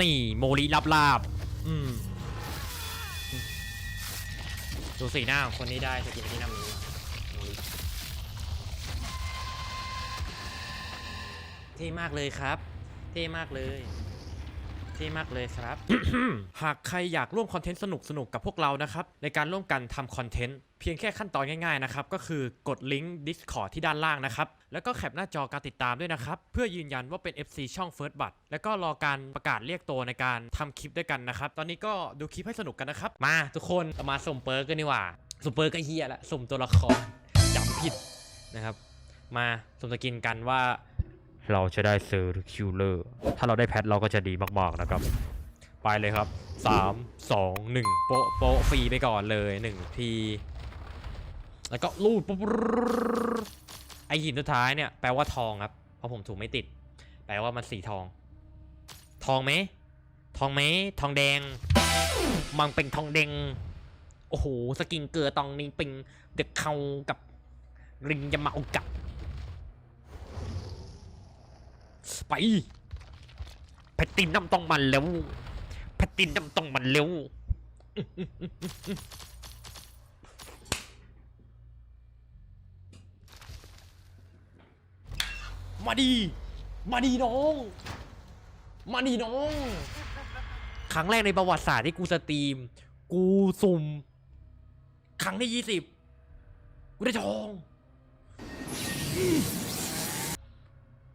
นี่โมริลาบลาบอืมดูสีหน้าของคนนี้ได้สกินที่น้ำนี้โมริเท่มากเลยครับ เท่มากเลยเท่มากเลยครับ หากใครอยากร่วมคอนเทนต์สนุกสนุกๆกับพวกเรานะครับ ในการร่วมกันทำคอนเทนต์เพียงแค่ขั้นตอนง่ายๆนะครับ ก็คือกดลิงก์ Discord ที่ด้านล่างนะครับ แล้วก็แคปหน้าจอการติดตามด้วยนะครับ เพื่อยืนยันว่าเป็น FC ช่อง First b u t แล้วก็รอการประกาศเรียกตัวในการทำคลิปด้วยกันนะครับ ตอนนี้ก็ดูคลิปให้สนุกกันนะครับ มาทุกคนมาสุ่มเปิร์กกันดีกว่าสุ่มเปิร์กก็เฮียละสุ่มตัวละครจำผิดนะครับ มาสุ่มสกินกันว่า เราจะได้เซอร์คิวเลอร์ถ้าเราได้แพทเราก็จะดีมากๆนะครับ ไปเลยครับ 3 2 1 โปะโปะฟรีไปก่อนเลย 1 ที แล้วก็ลูดปุ๊บไอหินสุดท้ายเนี่ย แปลว่าทองครับ เพราะผมถูกไม่ติด แปลว่ามันสีทอง ทองไหม ทองไหม ทองแดง มันเป็นทองแดง โอ้โห สกินเกลือตองนี้เป็นเด็กเขากับริงจะมาเอากับ ไปแพตตินน้ำต้องมันแล้วแพตตินน้ำต้องมันเร็วมาดี มาดีน้อง มาดีน้อง ครั้งแรกในประวัติศาสตร์ที่กูสตรีม กูสุ่ม ครั้งที่ยี่สิบกูได้ทอง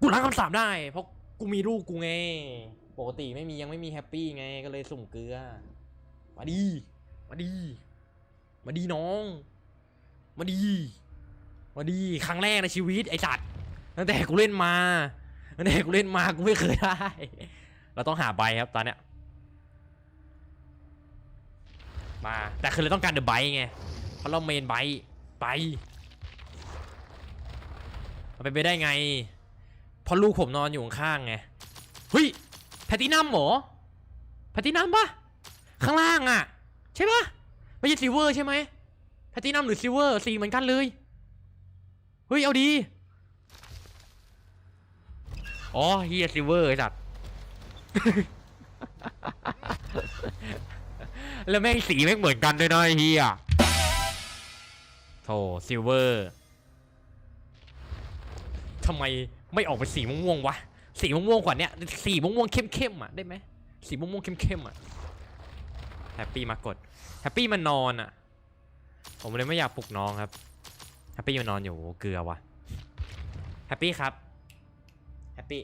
กูล้างคำสาปได้ เพราะกูมีลูกกูไง ปกติไม่มียังไม่มีแฮปปี้ไงก็เลยสุ่มเกลือ มาดี มาดี มาดีน้อง มาดี มาดีครั้งแรกในชีวิตไอ้สัตว์ตั้งแต่กูเล่นมาตั้งแต่กูเล่นมากูไม่เคยได้ เราต้องหาใบครับตอนเนี้ยมา แต่คือเราต้องการเดอะไบไงเพราะเราเมนไบไปมันเป็นไปได้ไง พราะลูกผมนอนอยู่ข้างไงเฮ้ยแพตตินัมหรอแพตตินัมปะข้างล่างอะใช่ปะไม่ใช่ซิลเวอร์ใช่ไหมแพตตินัมหรือซิลเวอร์สีเหมือนกันเลยเฮ้ยเอาดีอ๋อเฮียซิลเวอร์ไอ้สัตว์แล้วแม่งสีแม่งเหมือนกันด้วยนะไอ้เฮียโธ่ซิลเวอร์ทำไม ไม่ออกเป็นสีม่วงๆวะสีม่วงๆกว่าเนี้ยสีม่วงๆเข้มๆอะได้ไหมสีม่วงๆเข้มๆอะแฮปปี้มากดแฮปปี้มันนอนอะ ผมเลยไม่อยากปลุกน้องครับแฮปปี้มันนอนอยู่เกลือวะแฮปปี้ครับแฮปปี้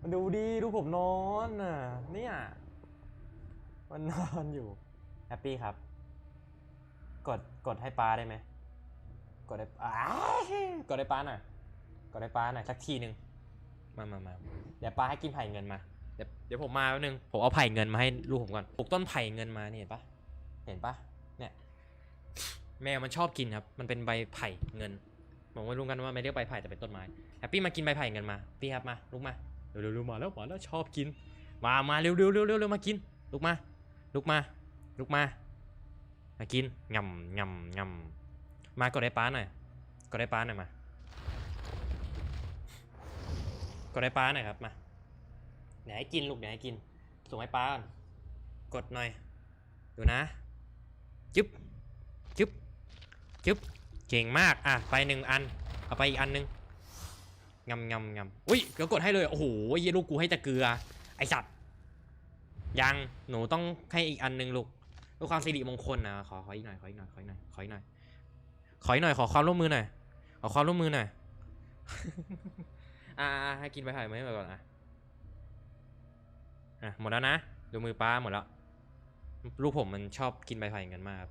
มันดูดีดูผมนอนอะเนี่ยมันนอนอยู่แฮปปี้ครับ กดกดให้ป้าได้ไหม กดได้อ้ากดได้ป้าหน่อยกดได้ป้าหน่อยสักทีหนึ่งมามามาเดี๋ยวป้าให้กินไผ่เงินมา เดี๋ยวเดี๋ยวผมมาแป๊บนึง ผมเอาไผ่เงินมาให้ลูกผมก่อน ปลูกต้นไผ่เงินมานี่เห็นปะเห็นปะเนี่ย แมวมันชอบกินครับ มันเป็นใบไผ่เงินผมไม่รู้กันว่าไม่เรียกใบไผ่แต่เป็นต้นไม้ แฮปปี้มากินใบไผ่เงินมา พี่ครับมา ลุกมา เร็วเร็วมาแล้วมาแล้วชอบกิน มา มาเร็วเร็วเร็วเร็วเร็วมากิน ลุกมา ลุกมา ลุกมา มากินงำงำงำ มากดไอ้ป้าหน่อย กดไอ้ป้าหน่อยมา กดไอ้ป้าหน่อยครับมาเดี๋ยวให้กินลูกเดี๋ยวให้กิน ส่งให้ป้าก่อนกดหน่อย ดูนะ จึ๊บ จึ๊บ จึ๊บ เก่งมาก อะ ไปหนึ่งอัน เอาไปอีกอันหนึงงำงำงำอุ้ยเดี๋ยวกดให้เลย โอ้โหเยี่ลูกกูให้แต่เกลือ ไอสัตว์ ยัง หนูต้องให้อีกอันหนึงลูกเพื่อความสิริมงคลนะ ขอ ขออีกหน่อย ขออีกหน่อย ขออีกหน่อย ขออีกหน่อย ขออีกหน่อยขอความร่วมมือหน่อยขอความร่วมมือหน่อยอ่าให้กินไปถ่ายไหมก่อนอะอะหมดแล้วนะดูมือป้าหมดแล้วลูกผมมันชอบกินใบไผ่เงินมาก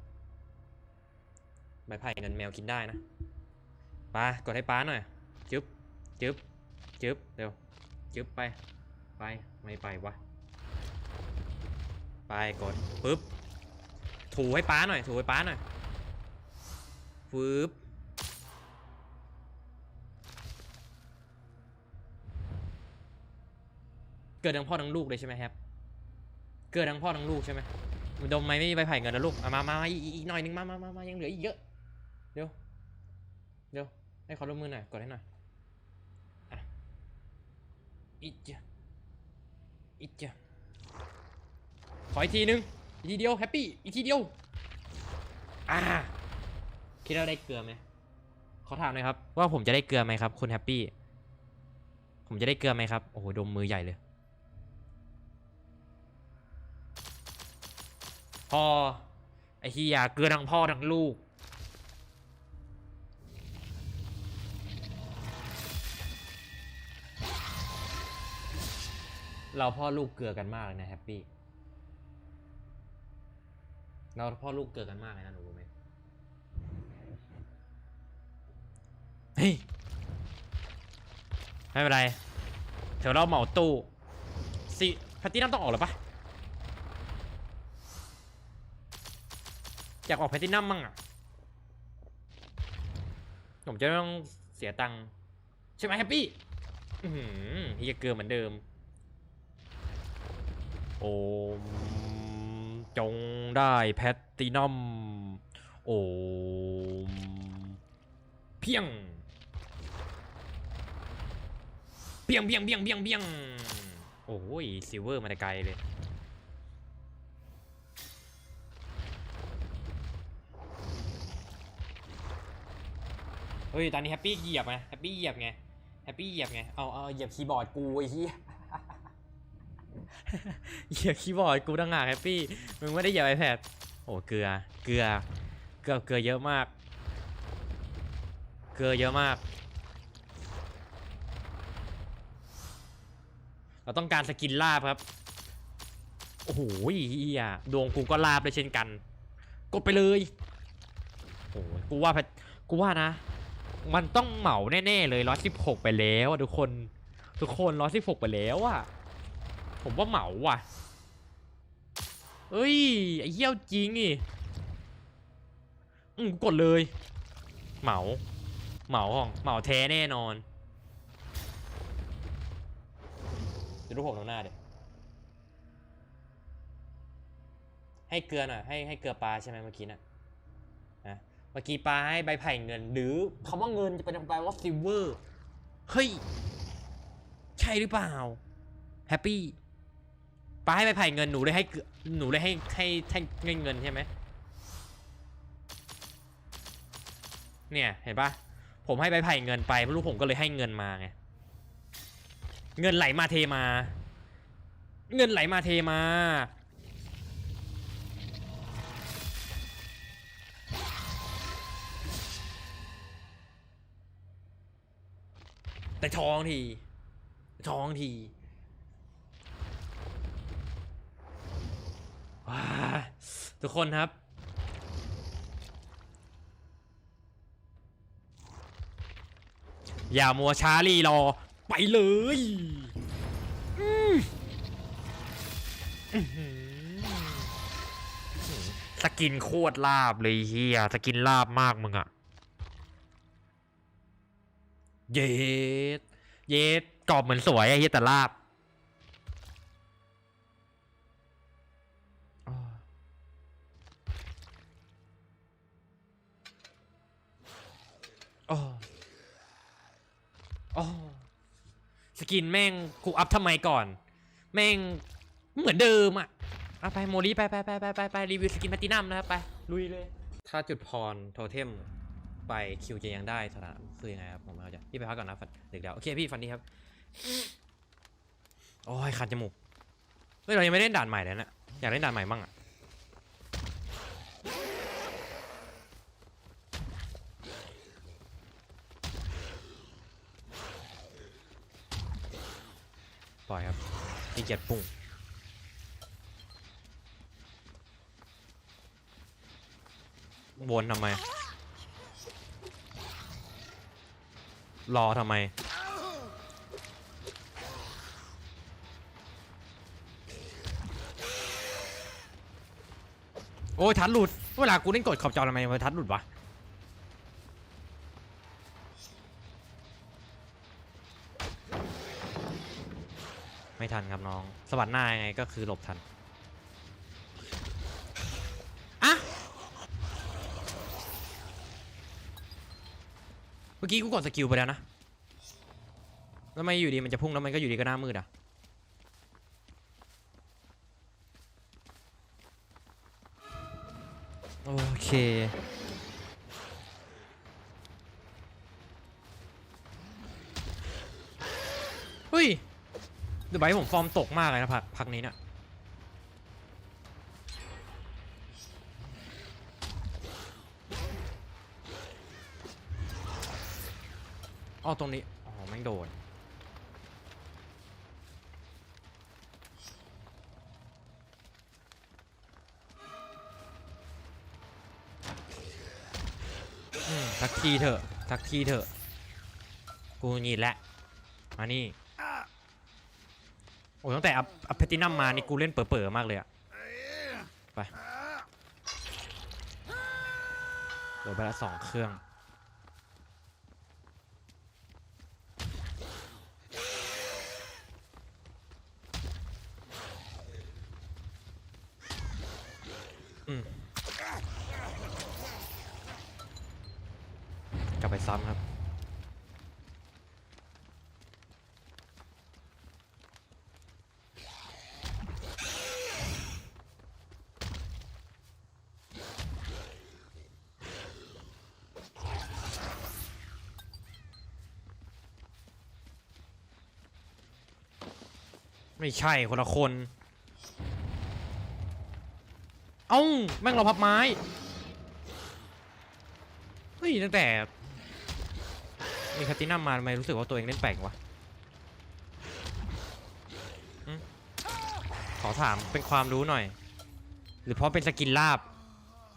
ใบไผ่เงินแมวกินได้นะป้ากดให้ป้าหน่อยจึ๊บจึ๊บจึ๊บเร็วจึ๊บไปไปไม่ไปวะไปกดปึ๊บถูให้ป้าหน่อยถูให้ป้าหน่อย ปึ๊บเกิดทั้งพ่อทั้งลูกเลยใช่ไหมครับ เกิดทั้งพ่อทั้งลูกใช่ไหมมันดมไหมไม่มีใบไผ่เงินนะลูกมามาอีกหน่อยนึงมามามายังเหลืออีกเยอะ เดี๋ยว เดี๋ยว ให้ขอร่วมมือหน่อย กดให้หน่อยอีกเจอีกเจ้าขออีกทีนึง อีกทีเดียวแฮปปี้ อีกทีเดียว อ่า คิดว่าได้เกลือไหมขอถามหน่อยครับ ว่าผมจะได้เกลือไหมครับคุณแฮปปี้ ผมจะได้เกลือไหมครับ โอ้โห ดมมือใหญ่เลยพ่อไอ้เฮียาเกลือทั้งพ่อทั้งลูก เราพ่อลูกเกลือกันมากเลยนะแฮปปี้ เราพ่อลูกเกลือกันมากเลยนะหนูรู้ไหม เฮ้ย ไม่เป็นไรเดี๋ยวเราเหมาตู้สิแพตตี้น้ำต้องออกหรือปะอยากออกแพตตี้นัมมั่งอะ ผมจะต้องเสียตังค์ใช่ไหมแฮปปี้อือหือเฮียเกลือเหมือนเดิม โอมจงได้แพตตินัมโอมเพียง เพียงเพียงเพียงเพียงเพียงโอ้ยซิลเวอร์มาแต่ไกลเลยเฮ้ยตอนนี้แฮปปี้เหยียบไงแฮปปี้เหยียบไงแฮปปี้เหยียบไงเอาเอาเหยียบคีย์บอร์ดกูไอ้เหี้ยเหยียบคีย์บอร์ดกูตั้งหากแฮปปี้มึงไม่ได้เหยียบไอแพดโอ้เกลือเกลือเกลือเกลือเยอะมาก เกลือเยอะมาก เราต้องการสกินลาบครับ โอ้โหเฮียดวงกูก็ลาบเลยเช่นกัน กดไปเลยโอ้ยกูว่าแพทกูว่านะ มันต้องเหมาแน่ๆเลยร้อยสิบหกไปแล้วอะทุกคน ทุกคนร้อยสิบหกไปแล้วอะผมว่าเหมาว่ะเอ้ยไอ้เหี้ยวจริงนี่อืมกดเลย เหมา เหมาของเหมาแท้แน่นอน จะดูผมตรงหน้าเดี๋ยวให้เกลือหน่อยให้ให้เกลือปลาใช่ไหมเมื่อกี้น่ะนะเมื่อกี้ปลาให้ใบไผ่เงิน หรือคำว่าเงินจะเป็นแปลว่าซิลเวอร์เฮ้ยใช่หรือเปล่าแฮปปี้ปลาให้ใบไผ่เงินหนูได้ให้เกลือหนูได้ให้ให้ให้เงินใช่ไหมเนี่ยเห็นปะผมให้ใบไผ่เงินไปไม่รู้ผมก็เลยให้เงินมาไง เงินไหลมาเทมา เงินไหลมาเทมา แต่ท้องทีท้องทีว้าทุกคนครับอย่ามัวช้ารีรอ ไปเลยอืมอื้อหือสกินโคตรลาบเลยเฮียสกินลาบมากมึงอะเย็ดเย็ดกรอบเหมือนสวยไอ้เฮียแต่ลาบ สกินแม่งกูอัพทำไมก่อน แม่งเหมือนเดิมอะเอาไปโมลีไปไปไปไปไปไปรีวิวสกินแพลตินัมนะครับไปลุยเลย ถ้าจุดพรโทเทมไปคิวจะยังได้สถานคือยังไงครับผมไม่เข้าใจพี่ไปพักก่อนนะฟันด็กเดี๋ยวโอเคพี่ฟันดีครับโอ้ยคันจมูกเฮ้ยเรายังไม่เล่นด่านใหม่เลยนะอยากเล่นด่านใหม่บ้างอะ ล่อยครับขี้เกียจปุ่งวนทำไม รอทำไม โอ้ยทัดหลุด เวลากูเล่นกดขอบจอทำไมมันทัดหลุดวะ ทันครับน้องสวัสดหน้ายังไงก็คือหลบทันอะเมื่อกี้กูกดสกิลไปแล้วนะแล้วไม่อยู่ดีมันจะพุ่งแล้วมันก็อยู่ดีก็หน้ามืดอะโอเค เดี๋ยวไบผมฟอร์มตกมากเลยนะพักพักนี้เนี่ยอ๋อตรงนี้ อ๋อแม่งโดนสักทีเถอะสักทีเถอะ กูหงีดแล้วมานี่ โอ้ยตั้งแต่อัพอัพเพตินัมมานี่กูเล่นเป๋อๆมากเลยอะไปโดนไปละสองเครื่อง อืม กลับไปซ้ำครับ ไม่ใช่คนละคน เอ้า แม่งเราพับไม้ เฮ้ย ตั้งแต่ มีคาตินัมมาทำไมรู้สึกว่าตัวเองเล่นแปลกวะขอถามเป็นความรู้หน่อย หรือเพราะเป็นสกินลาบ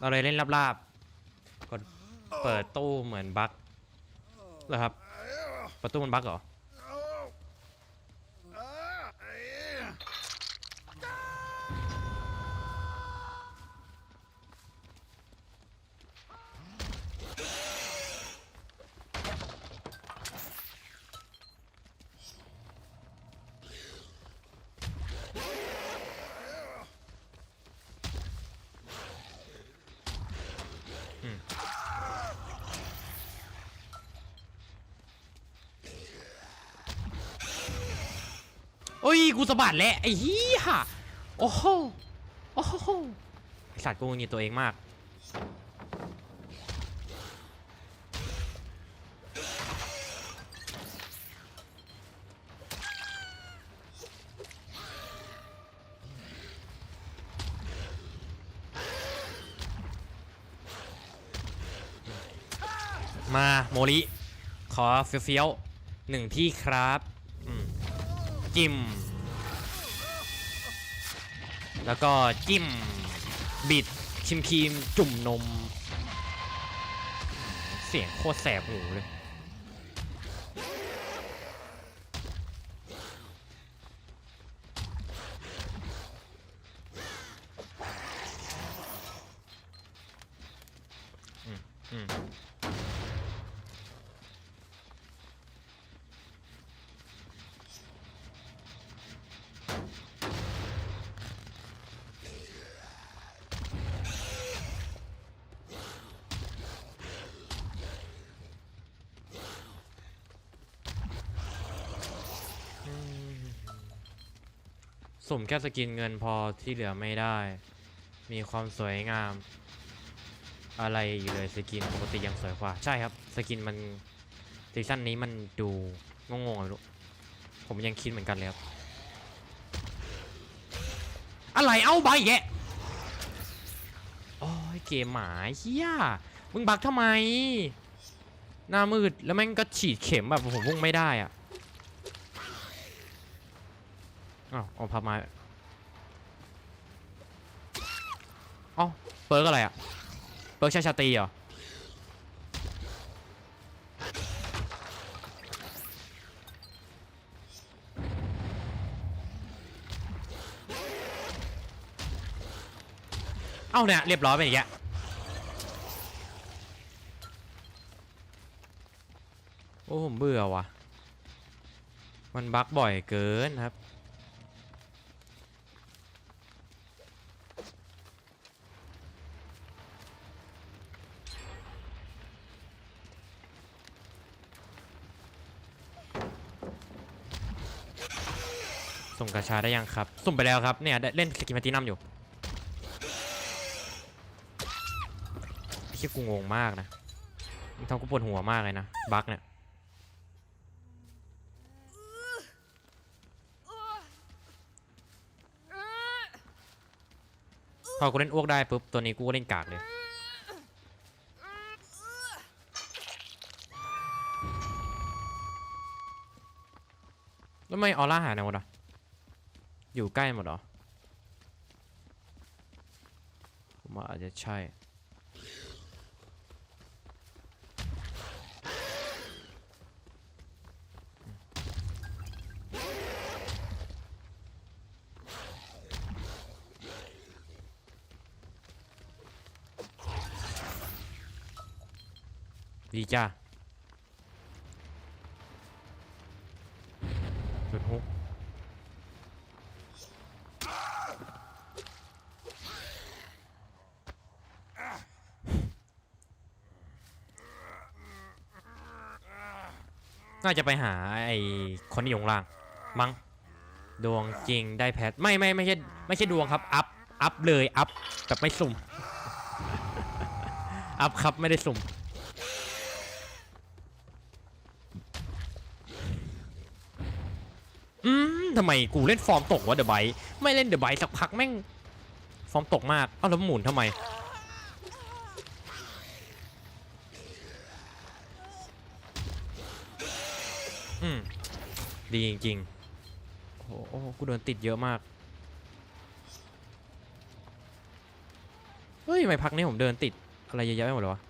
เราเลยเล่นลาบๆกดเปิดตู้เหมือนบั๊กเหรอครับ ประตูมันบั๊กเหรอ โอ้ ยกูสะบัดแล้วไอ้เหี้ยโอ้โหโอ้โหไอสัตว์กูงีตัวเองมากมาโมริขอเฟี้ยวๆหนึ่งที่ครับจิม แล้วก็จิ้มบิดชิมครีมจุ่มนม เสียงโคตรแสบหูเลย สุ่มแค่สกินเงินพอที่เหลือไม่ได้ มีความสวยงาม อะไรอยู่เลยสกินปกติยังสวยกว่า ใช่ครับ สกินมันซีซั่นนี้มันดูงงๆอะไม่ผมยังคิดเหมือนกันเลยครับ อะไรเอาใบแกะโอ้ยเกมหมาเฮียมึงบักทำไม หน้ามืดแล้วแม่งก็ฉีดเข็มแบบผมพุ่งไม่ได้อะ อ้าวเอาพับไม้เอ้าเปิร์กอะไรอะ เปิร์กชาชาตีเหรอ เอ้าเนี่ย เรียบร้อยไปอีกแล้วโอ้ ผมเบื่อว่ะ มันบั๊กบ่อยเกินครับ ส่งกระชาได้ยังครับ สุ่มไปแล้วครับเนี่ยเล่นสกินมาตินัมอยู่ชี่กูงงมากนะมันทำกูปวดหัวมากเลยนะบั๊กเนี่ยพอกูเล่นอ้วกได้ปุ๊บตัวนี้กูก็เล่นกากเลยแล้วทำไม่ออร่าหายไหนหมดอะ อยู่ใกล้หมดเหรอ ผมว่าอาจจะใช่ ดีจ้าจุดฮุก น่าจะไปหาไอ้คนที่อยู่ข้างล่าง มั้งดวงจริงได้แพท ไม่ไม่ไม่ใช่ไม่ใช่ดวงครับ อัพ อัพเลย อัพแบบไม่สุ่ม อัพครับไม่ได้สุ่ม อืมทำไมกูเล่นฟอร์มตกวะเดอะไบไม่เล่นเดอะไบสักพักแม่ง ฟอร์มตกมาก เอ้าแล้วหมุนทำไม ดีจริงๆ โอ้โหกูโดนติดเยอะมาก เฮ้ยทำไมพักนี้ผมเดินติดอะไรเยอะแยะไปหมดเลยวะ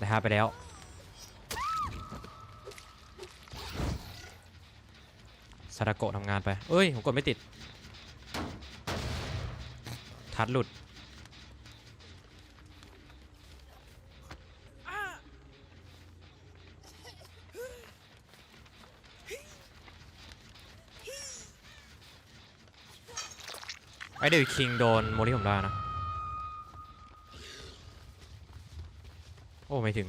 นะฮะไปแล้วซาดาโกะทำงานไป เอ้ย ผมกดไม่ติดัดหลุด ไอเดวิดคิงโดนโมลิผมได้นะ โอ้ ไม่ถึง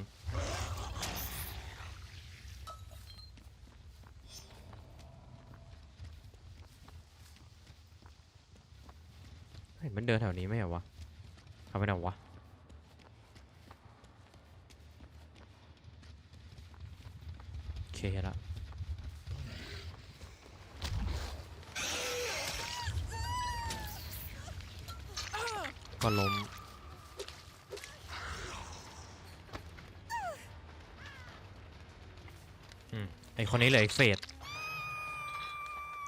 นมันเดินแถวนี้ไหมเหรอวะเอาไปไหนวะโอเคล้วก็ล้มอืมไอคนนี้เหลืออีกเฟส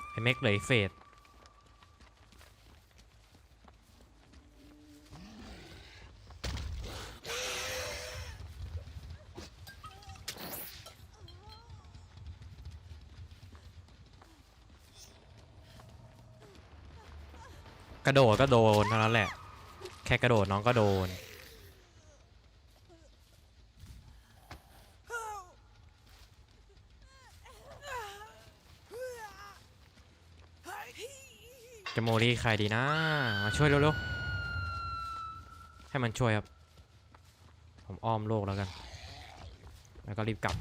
ไอเมกเหลืออีกเฟส กระโดดก็โดนเท่านั้นแหละ แค่กระโดดน้องก็โดน จะโมลี่ใครดีนะ มาช่วยเร็วๆ ให้มันช่วยครับ ผมอ้อมโลกแล้วกัน แล้วก็รีบกลับ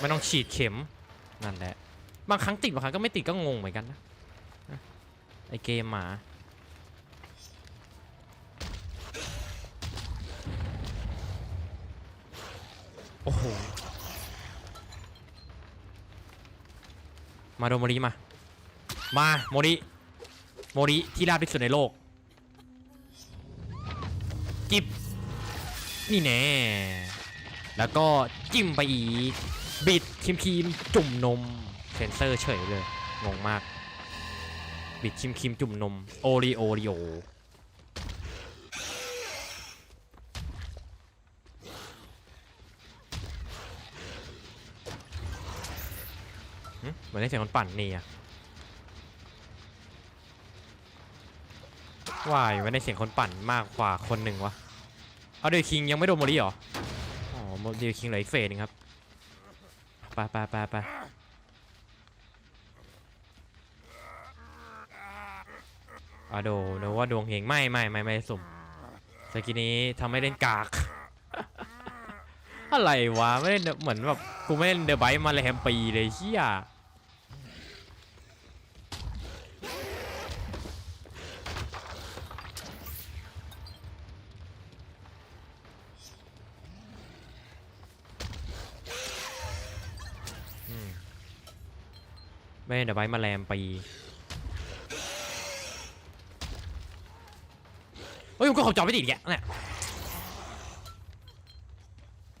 ไม่ต้องฉีดเข็มนั่นแหละ บางครั้งติดบางครั้งก็ไม่ติดก็งงเหมือนกันนะไอเกมหมาโอ้โหมาโดโมริมา มาโมริโมริที่ราบที่สุดในโลก จิบ นี่แน่ แล้วก็จิ้มไปอีก บิดครีมครีมจุ่มนมเซนเซอร์เฉยเลยงงมาก บิดครีมครีมจุ่มนมโอรีโอริโอเหมือนได้เสียงคนปั่นนี่อะว่ายไม่ได้เสียงคนปั่นมากกว่าคนหนึ่งวะ เอาเดยวคิงยังไม่โดนโมริเหรอ อ๋อโมเดยวคิงเหลืออีกเฟสหนึงครับ ไปไปไปไปอาโดนึกว่าดวงเฮงไม่ไม่ไม่ไม่ได้สุ่มสกินนี้ทำให้เล่นกาก อะไรวะไม่เล่นเหมือนแบบกูไม่เล่นเดอะไบต์มาเลยแฮมปีเลยเชี่ย ไม่เล่นเดอะไบต์มาแรมปีเฮ้ยมันก็ขอบจอไม่ติดแกะเนี่ย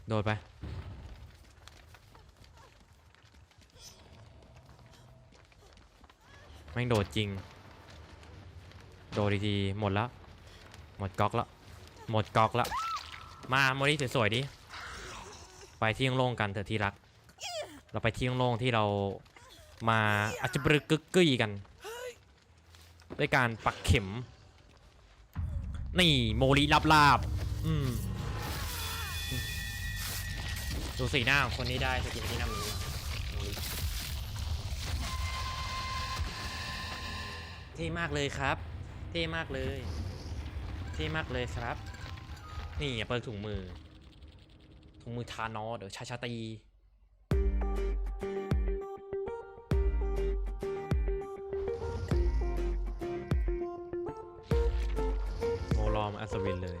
โดดไปแม่งโดดจริง โดดทีๆหมดแล้ว หมดก๊อกแล้ว หมดก๊อกแล้ว มาโมดิสวยๆดิ ไปที่โล่งๆกันเถอะที่รัก เราไปที่โล่งๆที่เรา มาอาจจะบรึกกึกกึยกัน ด้วยการปักเข็ม นี่โมลีลาบลาบอืมดูสีหน้าของคนนี้ได้สกินที่นำนี้มาโมลีเท่มากเลยครับ เท่มากเลย เท่มากเลยครับ นี่เปิดถุงมือ ถุงมือทานอสเดี๋ยวชาชาตี อัศวินเลย